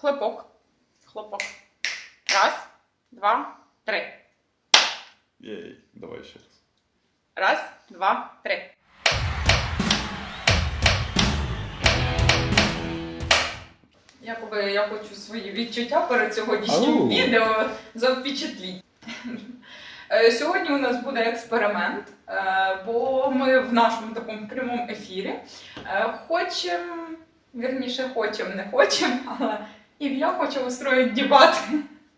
Хлопок. Хлопок. Раз, два, три. Єй, давай ще раз. Раз, два, три. Якоби я хочу свої відчуття перед сьогоднішнім Ау. відео завпечатліть. Е, Сьогодні у нас буде експеримент, е, бо ми в нашому такому прямому ефірі е, хочемо, вірніше, хочемо, не хочемо, але Ілля хоче устроїти дебати.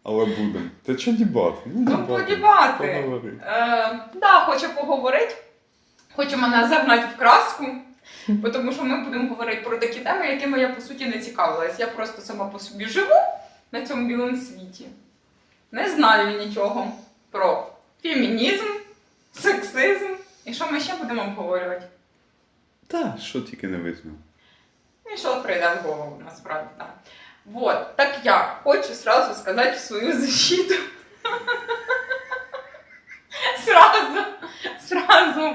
Але будемо. Та що дібати? Ну, подібати. Поговори. Е, да, хочу поговорити. Хочу мене загнати в краску, тому що ми будемо говорити про такі теми, якими я по суті не цікавилась. Я просто сама по собі живу на цьому білому світі. Не знаю нічого про фемінізм, сексизм. І що ми ще будемо обговорювати? Та, що тільки не візьмемо. І що прийде в голову, насправді так. Вот, так я хочу сразу сказати в свою защиту. Сразу, сразу.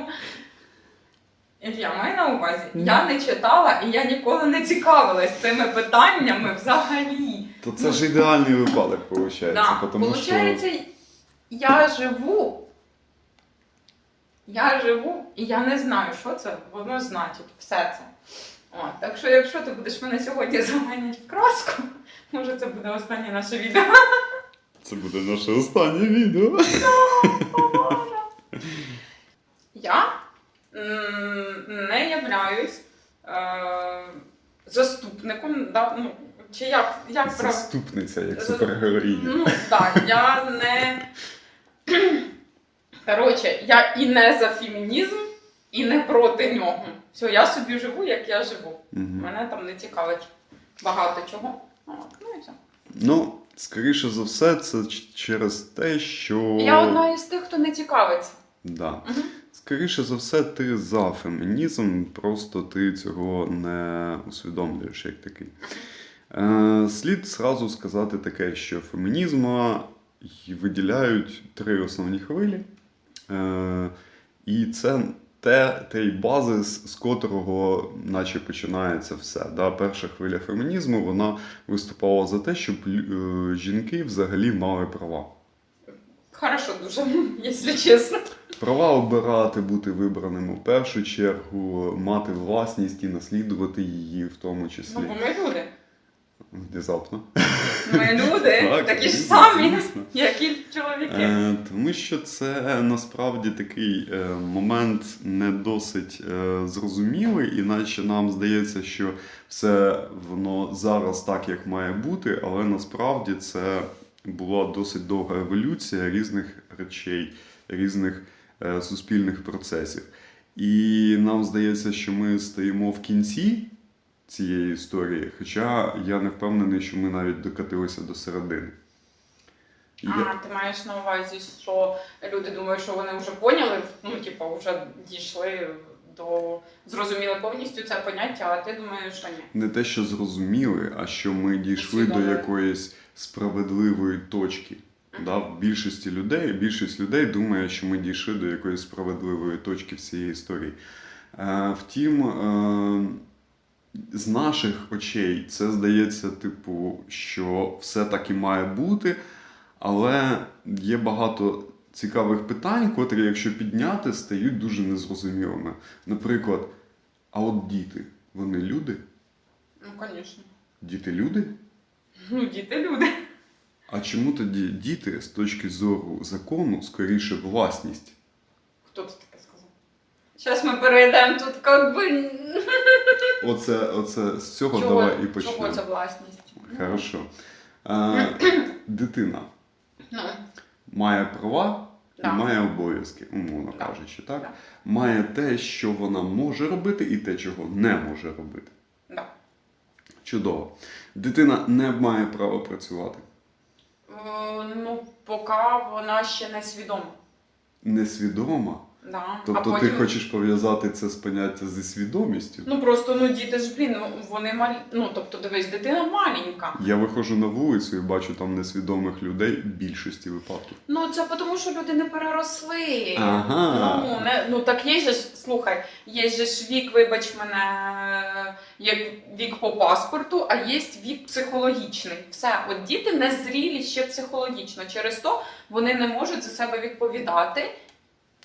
Ілля, маю на увазі, я не читала і я ніколи не цікавилась цими питаннями взагалі. То це ж ідеальний випадок, виходить. Да, тому що Получається, я живу. Я живу і я не знаю, що це воно значить, все це. О, так що, якщо ти будеш мене сьогодні заманити в краску, може це буде останнє наше відео. це буде наше останнє відео. Я не являюсь е, заступником, да, ну, чи як, як прав... Заступниця, як За- супергероїня. Ну так, я не. Коротше, я і не за фемінізм, і не проти нього. Все, я собі живу, як я живу. Мгм. Мене там не цікавить багато чого. От, ну і все. Ну, скоріше за все, це через те, що. Я одна із тих, хто не цікавиться. Да. Мгм. Скоріше за все, ти за фемінізм, просто ти цього не усвідомлюєш як такий. Е, слід зразу сказати таке, що фемінізма виділяють три основні хвилі. Е, і це те, той базис, з котрого наче починається все. Да? Перша хвиля фемінізму вона виступала за те, щоб е, жінки взагалі мали права. Хорошо дуже, якщо чесно. Права обирати, бути вибраним у першу чергу, мати власність і наслідувати її в тому числі. Ну, бо ми люди. Внезапно. Ми люди, Так, такі ж самі, звісно. як і чоловіки. Е, тому що це насправді такий е, момент не досить е, зрозумілий, іначе нам здається, що все воно зараз так, як має бути, але насправді це була досить довга еволюція різних речей, різних е, суспільних процесів. І нам здається, що ми стоїмо в кінці цієї історії, хоча я не впевнений, що ми навіть докатилися до середини. Я- А, ти маєш на увазі, що люди думають, що вони вже поняли, ну, типу, вже дійшли до зрозуміли повністю це поняття, а ти думаєш, що ні. не те, що зрозуміли, а що ми дійшли до якоїсь справедливої точки. Да? В більшості людей, більшість людей думає, що ми дійшли до якоїсь справедливої точки в цій історії. Е, втім, е, з наших очей це здається, типу, що все так і має бути, але є багато цікавих питань, котрі, якщо підняти, стають дуже незрозумілими. Наприклад, а от діти, вони люди? Ну, звісно. Діти люди? Ну, діти люди. А чому тоді діти з точки зору закону скоріше власність? Хто це таке сказав? Зараз ми перейдемо тут, як би. Оце, оце з цього Чого, давай і чого це власність? Хорошо. А, дитина Ну, має права і має обов'язки, умовно Так. кажучи, так? Так. Має те, що вона може робити, і те, чого не може робити. да. Чудово. Дитина не має права працювати. Е, ну, поки вона ще не свідома. Несвідома. Да. Тобто а потім... ти хочеш пов'язати це з поняття зі свідомістю? Ну просто ну діти ж блін, ну вони малі. Ну тобто, дивись, дитина маленька. Я виходжу на вулицю і бачу там несвідомих людей в більшості випадків. Ну це тому, що люди не переросли. Ага. Ну, не, ну так є же ж, слухай, є же ж вік, вибач мене, як вік по паспорту, а є вік психологічний. Все, от діти не зрілі ще психологічно. Через то вони не можуть за себе відповідати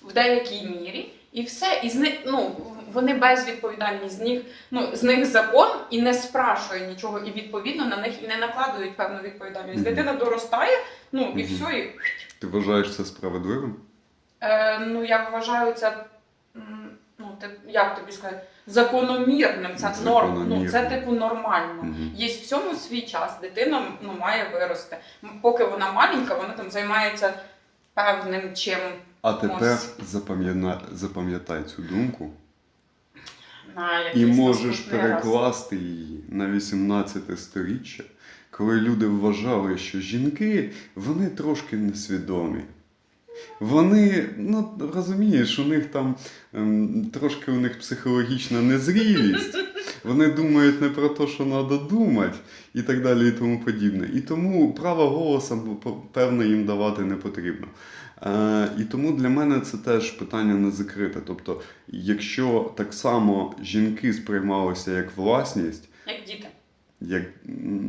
в деякій мірі. І все, і з них, ну, вони безвідповідальні, з них, ну, з них закон і не спрашує нічого, і відповідно на них і не накладують певну відповідальність. Дитина доростає, ну і все, і Ти вважаєш це справедливим? Е, ну, я вважаю це, ну, ти, як тобі сказати, закономірним. Це норм. Ну, це типу нормально. Мгм. Є в цьому свій час. Дитина ну, має вирости. Поки вона маленька, вона там займається певним чим. А тепер запам'ятай, цю думку На і можеш перекласти її на 18 сторіччя, коли люди вважали, що жінки вони трошки несвідомі. Вони, ну розумієш, у них там ем, трошки у них психологічна незрілість. Вони думають не про те, що треба думати, і так далі, і тому подібне. І тому право голоса б- певне їм давати не потрібно. Е, і тому для мене це теж питання не закрите. Тобто, якщо так само жінки сприймалися як власність, Як діти. як,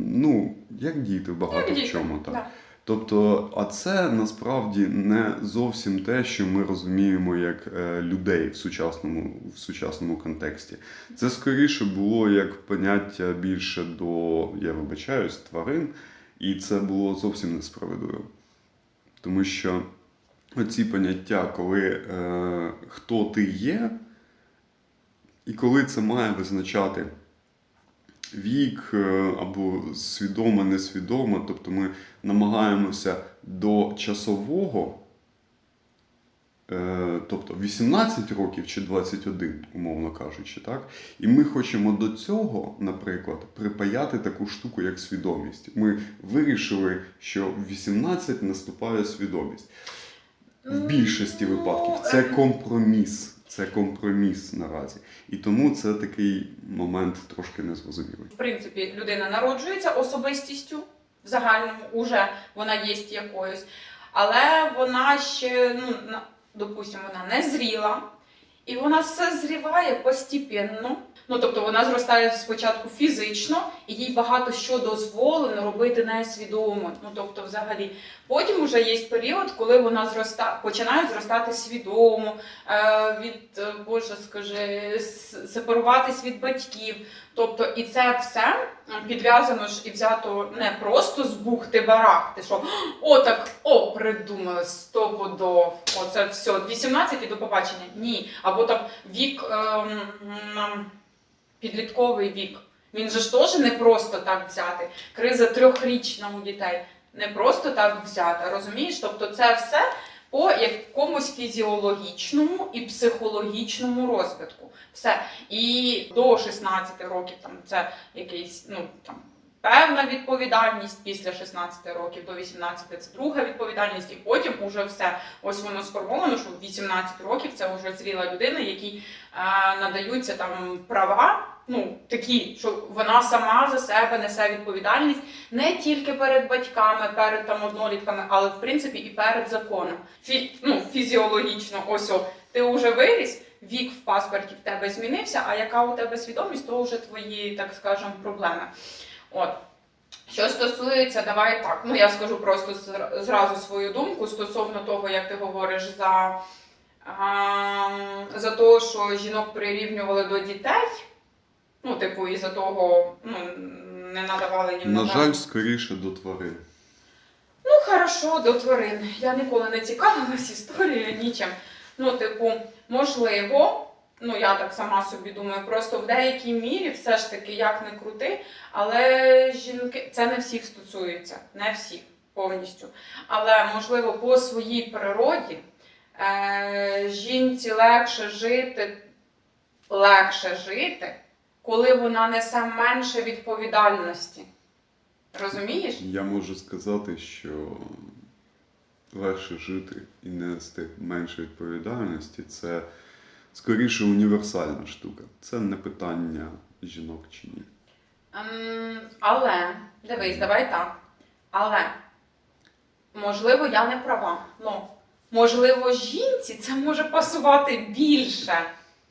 ну, як діти багато Як в чому так. Да. Тобто, а це насправді не зовсім те, що ми розуміємо як е, людей в сучасному, в сучасному контексті. Це скоріше було як поняття більше до, я вибачаюсь, тварин, і це було зовсім несправедливо. Тому що оці поняття, коли е, хто ти є, і коли це має визначати вік е, або свідомо, несвідомо, тобто ми намагаємося до часового, е, тобто 18 років чи 21, умовно кажучи, так? І ми хочемо до цього, наприклад, припаяти таку штуку, як свідомість. Ми вирішили, що в 18 наступає свідомість. В більшості Ну, випадків це е, компроміс. Це компроміс наразі. І тому це такий момент трошки незрозумілий. В принципі, людина народжується особистістю в загальному, уже вона є якоюсь, але вона ще, ну, допустимо, вона не зріла, і вона все зріває постепенно. Ну, тобто вона зростає спочатку фізично, і їй багато що дозволено робити несвідомо. Ну, тобто, взагалі, потім вже є період, коли вона зроста, починає зростати свідомо, е, від е, Боже, скажи, сепаруватись від батьків. Тобто, і це все підв'язано ж і взято не просто з бухти барахти, що о, так о, придумали стопудов, оце все, 18 і до побачення. Ні. Або там вік, ем, м, підлітковий вік. Він же ж теж не просто так взяти. Криза трьохрічна у дітей не просто так взята, розумієш? Тобто це все по якомусь фізіологічному і психологічному розвитку. Все. І до 16 років там це якийсь, ну там. Певна відповідальність після 16 років до 18 це друга відповідальність, і потім уже все. Ось воно сформовано, що в 18 років це вже зріла людина, якій е, надаються там права, ну такі, що вона сама за себе несе відповідальність не тільки перед батьками, перед там однолітками, але в принципі і перед законом. Фі, ну, фізіологічно, ось о, ти вже виріс, вік в паспорті в тебе змінився, а яка у тебе свідомість, то вже твої, так скажемо, проблеми. От. Що стосується, давай так. Ну я скажу просто зразу свою думку стосовно того, як ти говориш за, а, за те, що жінок прирівнювали до дітей. Ну, типу, і за того ну, не надавали їм На жаль, скоріше до тварин. Ну, хорошо, до тварин. Я ніколи не цікавилась історією нічим. Ну, типу, можливо, ну я так сама собі думаю, просто в деякій мірі все ж таки як не крути, але жінки це не всіх стосується, не всіх повністю. Але можливо, по своїй природі е, жінці легше жити, легше жити, коли вона несе менше відповідальності. Розумієш? Я можу сказати, що легше жити і нести менше відповідальності, це скоріше універсальна штука. Це не питання жінок чи ні. Ем, але, дивись, давай так. Але, можливо, я не права. Ну, можливо, жінці це може пасувати більше.